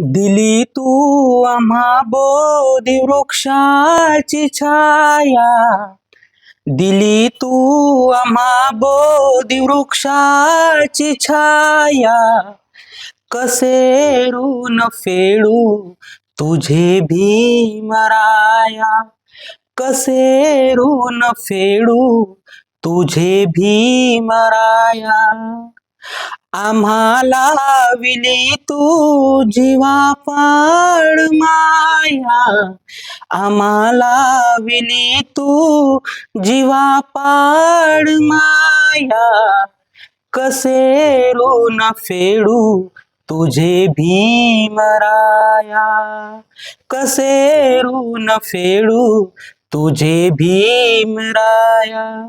दिली तू आम्हा बोधी वृक्षाची छाया. दिली तू आम्हा बोधी वृक्षाची छाया. कसे ऋण फेडू तुझे भीमराया कसे ऋण फेडू तुझे भीमराया आम्हाला विली तू जीवा पाड माया. आम्हाला विली तू जीवा पाड माया. कसे ऋण फेडू तुझे भीमराया कसे ऋण फेडू तुझे भीमराया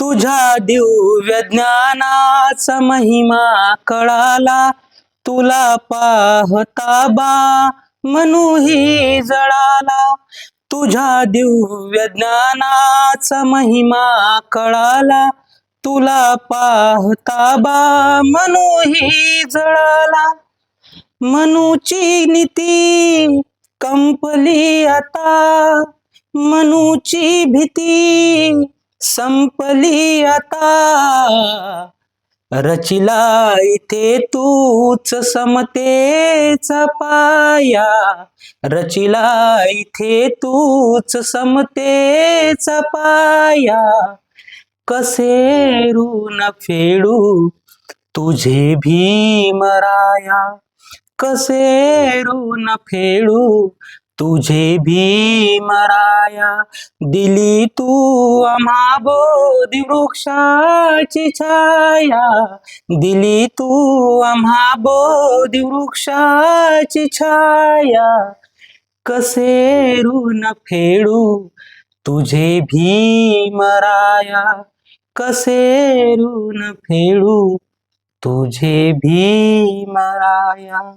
तुझ्या दिव्य ज्ञानाचा महिमा कळाला तुला पाहता बा मनुही जळाला. तुझ्या दिव्य ज्ञानाचा महिमा कळाला तुला पाहता बा मनुही जळाला. मनुची नीती कंपली आता मनुची भीती संपली आता. रचिला इथे तूच समतेचा पाया. रचिला इथे तूच समतेचा पाया. कसे ऋण फेडू तुझे भीमराया कसे ऋण फेडू तुझे भीमराया दिली तू आम्हा बोधी वृक्षाची छाया। दिली तू आम्हा बोधी वृक्षाची छाया। कसे ऋण फेडू, तुझे भीमराया कसे ऋण फेडू, तुझे भीमराया